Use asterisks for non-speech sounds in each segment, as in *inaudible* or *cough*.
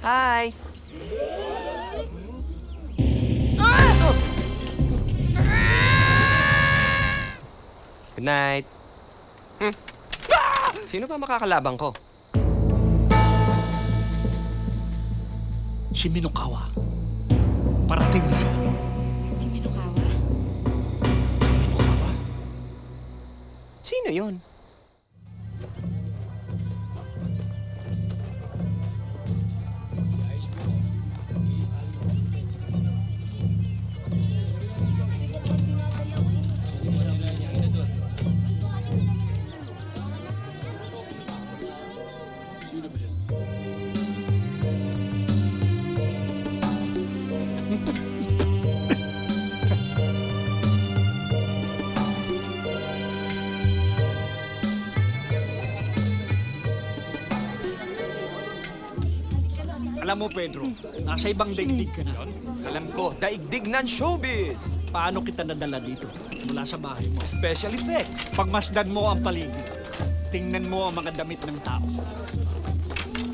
Hi! Good night. Hmm. Ah! Sino pa makakalabang ko? Si Minokawa. Parating na siya. Si Minokawa? Si Minokawa? Sino yon? Alam mo, Pedro, nasa ibang daigdig ka na. Alam ko, daigdig ng showbiz! Paano kita nadala dito? Mula sa bahay mo. Special effects! Pagmasdan mo ang paligid, tingnan mo ang mga damit ng tao.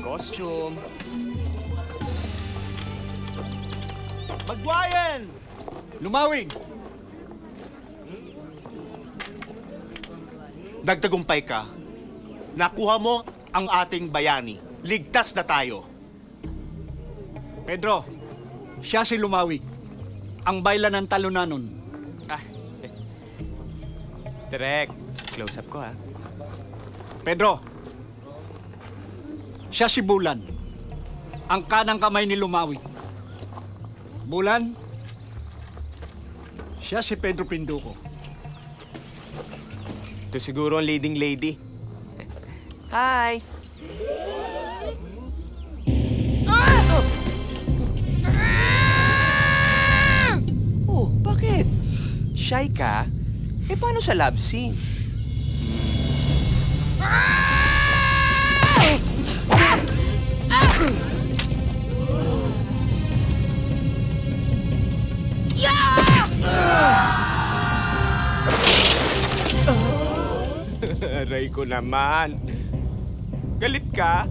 Costume! Magwayan! Lumawig! Nagtagumpay ka. Nakuha mo ang ating bayani. Ligtas na tayo. Pedro, siya si Lumawig. Ang baylan ng talunanon. Ah, eh. Direk, close up ko ha. Pedro, siya si Bulan. Ang kanang kamay ni Lumawig. Bulan, siya si Pedro Pinduco. Ito siguro ang leading lady. *laughs* Hi! Shy ka? Eh, paano sa love scene? Aray ko naman. Galit ka?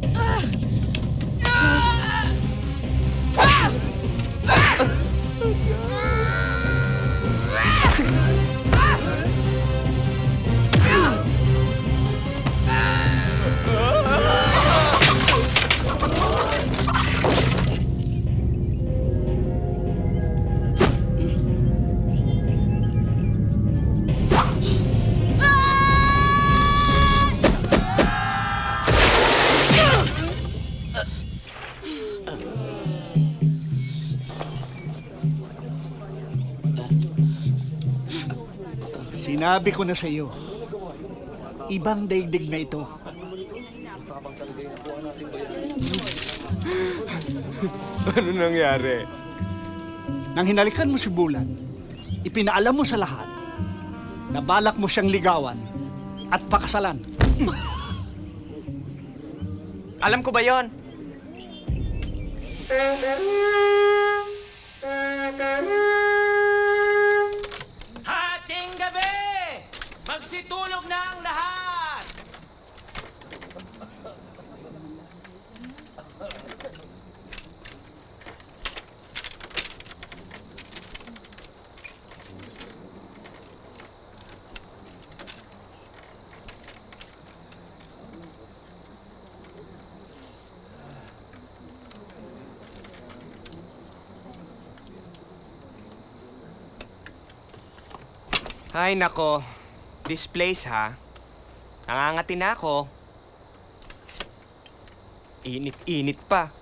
Sinabi ko na sa iyo, ibang daigdig na ito. *laughs* Ano nangyari? Nang hinalikan mo si Bulan, ipinaalam mo sa lahat na balak mo siyang ligawan at pakasalan. Alam ko ba yon? *laughs* Magsitulog na ang lahat! Ay, nako. This place, ha? Nangangati na ako. Init-init pa.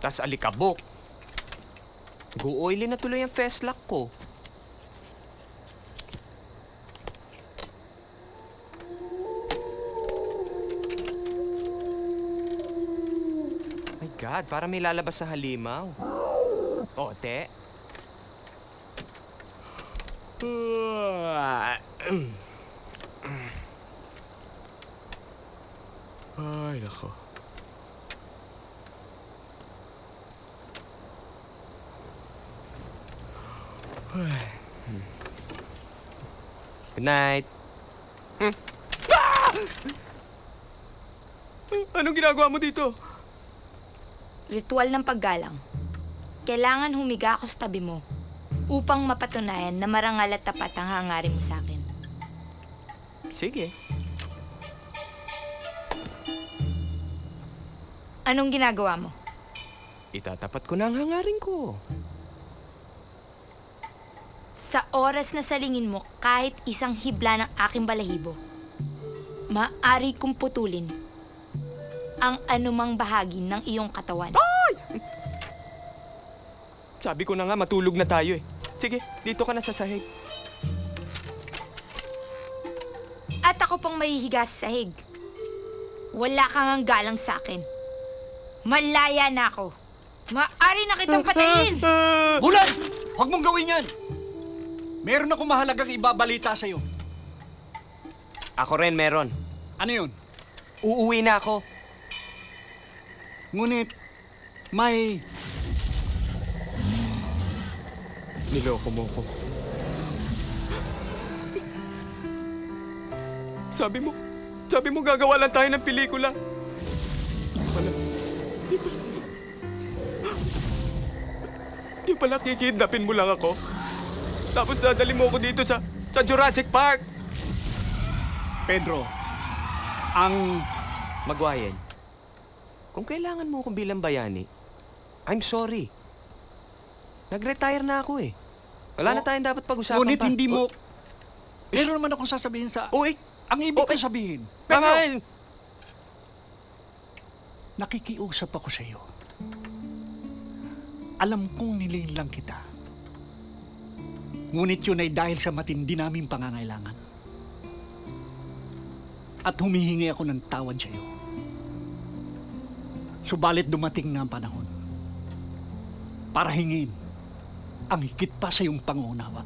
Tas alikabok. Gu-oily na tuloy ang festlock ko. My God, para may lalabas sa halimaw. O, te. Ay, nako. Good night. Hmm. Ah! Anong ginagawa mo dito? Ritual ng paggalang. Kailangan humiga ako sa tabi mo upang mapatunayan na marangal at tapat ang hangarin mo sa akin. Sige. Anong ginagawa mo? Itatapat ko na ang hangarin ko. Sa oras na salingin mo kahit isang hibla ng aking balahibo, maaari kong putulin ang anumang bahagi ng iyong katawan. Sabi ko na nga, matulog na tayo eh. Sige, dito ka na sa sahig. At ako pang mahihiga sa sahig. Wala kang ang galang sa akin. Malaya na ako. Maaari na kitang patayin! Bulan! Huwag mong gawin yan! Meron akong mahalagang ibabalita sa'yo. Ako rin meron. Ano yun? Uuwi na ako. Ngunit, may... Niloko mo ko. Sabi mo, sabi mo gagawa lang tayo ng pelikula. Di pala, di pala. Di pala kikidnapin mo lang ako. Tapos dadali mo ako dito sa, sa Jurassic Park. Pedro, ang... Magwayen, kung kailangan mo ako bilang bayani, I'm sorry. Nag-retire na ako eh. Wala na Oh, tayong dapat pag-usapan Ngunit pa. hindi mo... Oh, Meron naman akong sasabihin sa... oh, eh, Ang ibig Oh, ko eh, sabihin! Pedro, nakikiusap ako sa iyo. Alam kong nililang kita. Ngunit yun ay dahil sa matindi naming pangangailangan. At humihingi ako ng tawad sa iyo. Subalit dumating na ang panahon para hingin ang higit pa sa iyong pangunawa.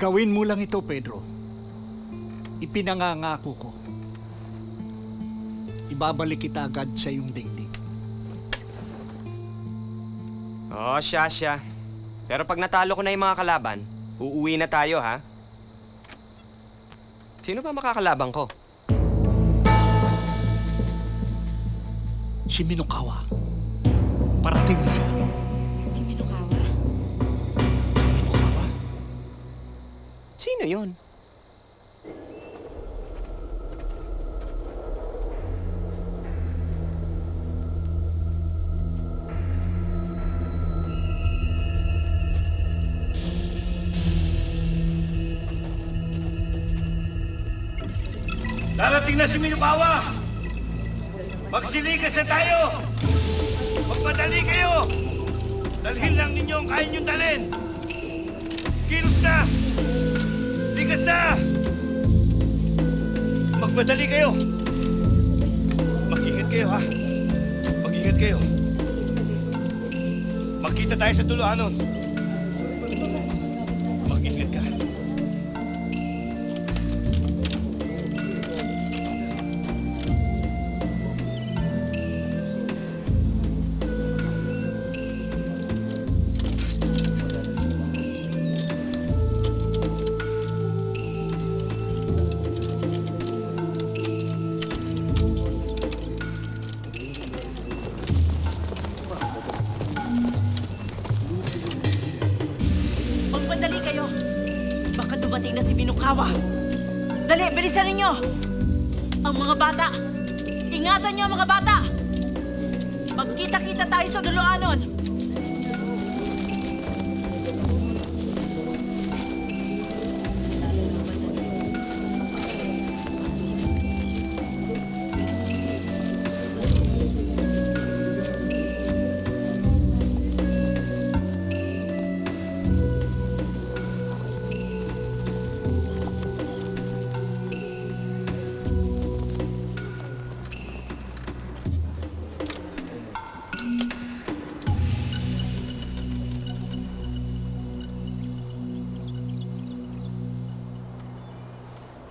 Gawin mo lang ito, Pedro. Ipinangangako ko. Ibabalik kita agad sa iyong dingding. Oh, siya, siya. Pero pag natalo ko na yung mga kalaban, uuwi na tayo, ha? Sino ba makakalabang ko? Si Minokawa. Parating na siya. Yon? Darating na si Minukawa! Magsilikas na tayo! Magpadali kayo! Dalhin lang ninyo ang kaya niyong dalhin! Kilos na! Likas na! Magmadali kayo! Mag-ingat kayo, ha? Mag-ingat kayo. Magkita tayo sa dulo, Anon. Bilisan ninyo! Ang mga bata! Ingatan niyo ang mga bata! Magkita-kita tayo sa duluanon!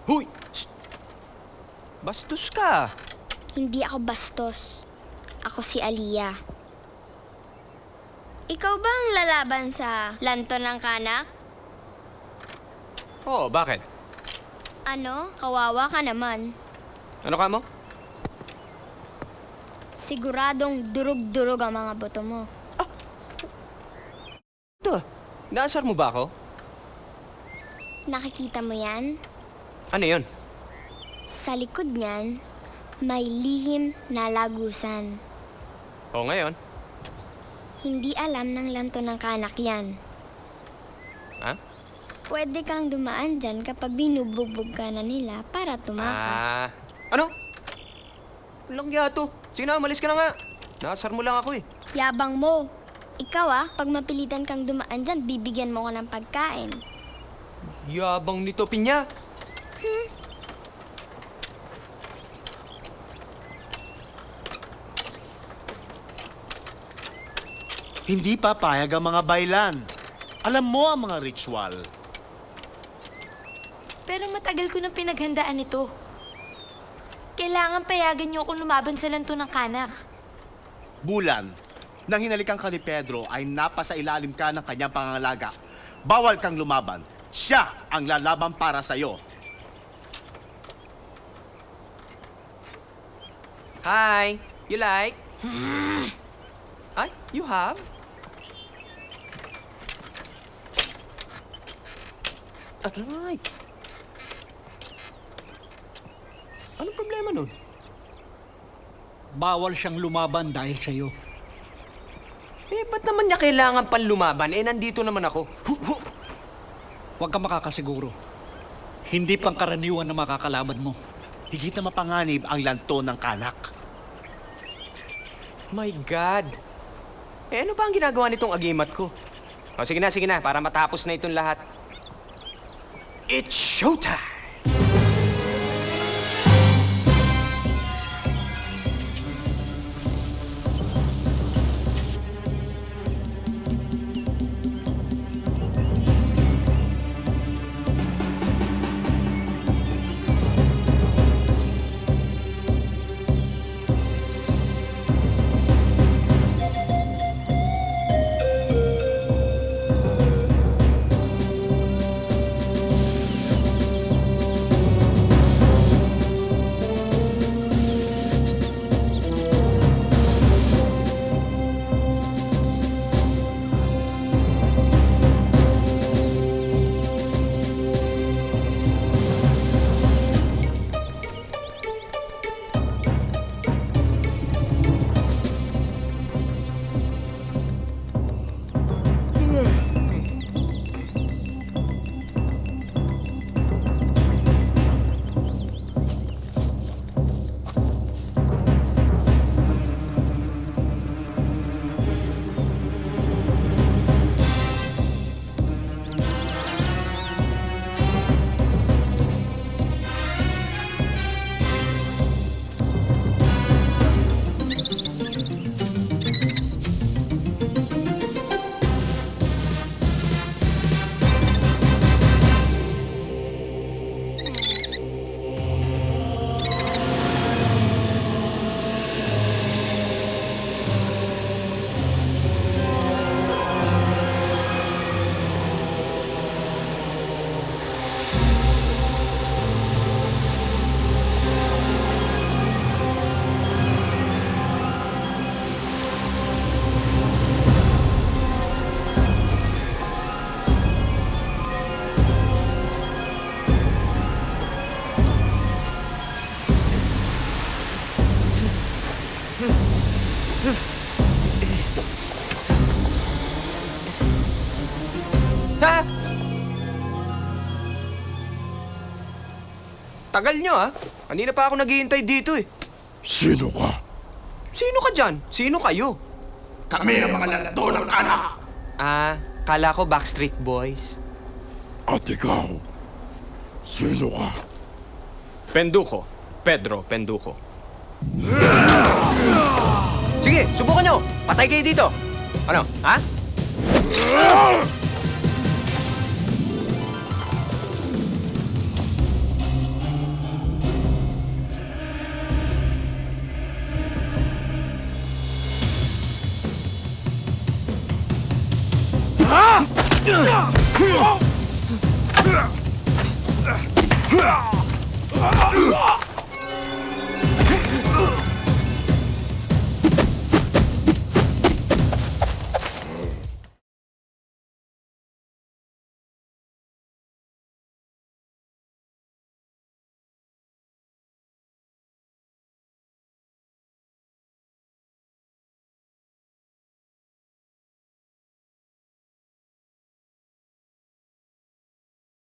Huy! Shh! Bastos ka! Hindi ako bastos. Ako si Aliyah. Ikaw ba ang lalaban sa lanto ng kanak? Oo, bakit? Ano? Kawawa ka naman. Ano ka mo? Siguradong durog-durog ang mga boto mo. Ito, naasar mo ba ako? Nakikita mo yan? Ano yon? Sa likod niyan, may lihim na lagusan. O ngayon? Hindi alam ng lanto ng kanak yan. Ha? Pwede kang dumaan dyan kapag binubugbog ka na nila para tumakas. Ah, ano? Walang yato. Sige na, umalis ka na nga. Naasar mo lang ako eh. Yabang mo. Ikaw ah, pag mapilitan kang dumaan dyan, bibigyan mo ko ng pagkain. Yabang nito, Pinya. Hindi papayag ang mga baylan. Alam mo ang mga ritual. Pero matagal ko nang pinaghandaan ito. Kailangan payagan niyo akong lumaban sa lanto ng kanak. Bulan, nang hinalikan ka ni Pedro ay napasa ilalim ka ng kanyang pangangalaga. Bawal kang lumaban. Siya ang lalaban para sa'yo. Hi, you like? Ay, you have? Aray! Anong problema nun? Bawal siyang lumaban dahil sa iyo. Eh, ba't naman niya kailangan pang lumaban? Eh, nandito naman ako. Hu, hu. Huwag ka makakasiguro. Hindi pangkaraniwan na makakalaban mo. Higit na mapanganib ang lanto ng kanak. My God! Eh, ano ba ang ginagawa nitong agimat ko? O, sige na, sige na, para matapos na itong lahat. It's showtime! Ha? Tagal nyo, ha? Kanina pa ako naghihintay dito, eh. Sino ka? Sino ka dyan? Sino kayo? Kami ang mga lanto ng anak. Ah, kala ko Backstreet Boys. At ikaw, sino ka? Penduko. Pedro Penduko. Sige, subukan nyo. Patay kayo dito. Ano, ha? Ah!